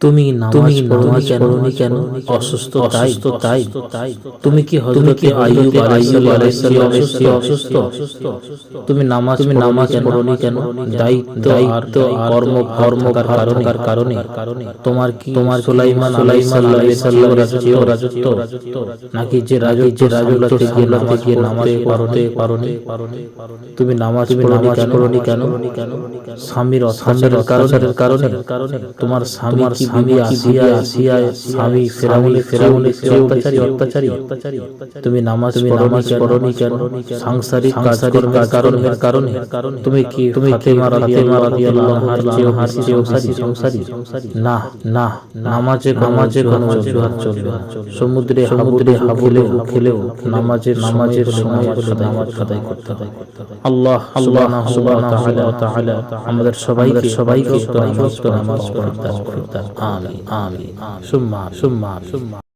তুমি নামাজ নামাজ পড়নি কেন? অসুস্থ তাই? তো তাই? তুমি কি হযরতে আইয়ুব আলাইহিস সালাম অসুস্থ? তুমি নামাজ তুমি নামাজ পড়নি কেন? দায়িত্ব আর কর্ম কর্ম কারণে। কারণে। তোমার কি তোমার সুলাইমান আলাইহিস সালাম রাজত্ব? রাজত্ব? নাকি যে রাজত্ব যে রাজত্ব থেকে থেকে নামাজ পড়তে পারোনি? তুমি নামাজ তুমি নামাজ পড়নি কেন? স্বামীর অস্বামীর কারণের কারণে। কারণে। তোমার স্বামী কি বিবি আসিয়া আসিয়া স্বামী ফেরাউনি ফেরাউনি অত্যাচারী অত্যাচারী। তুমি নামাজ তুমি নামাজ পড়নি কেন? সাংসারিক কাজের কারণের কারণে। তুমি কি তুমি ফাতেমা রাদিয়াল্লাহু রাদিয়াল্লাহু আনহার হার চেয়েও সংসারী সংসারী না না নামাজে নামাজে কোনো অজুহাত চলবে সমুদ্রে সমুদ্রে হাবুলে খেলেও নামাজের নামাজের সময় নামাজ করতে হয় আল্লাহ আল্লাহ সুবহানাহু ওয়া তাআলা আমাদের সবাইকে সবাইকে নামাজ 阿弥，阿弥，阿，顺嘛，顺嘛，顺嘛。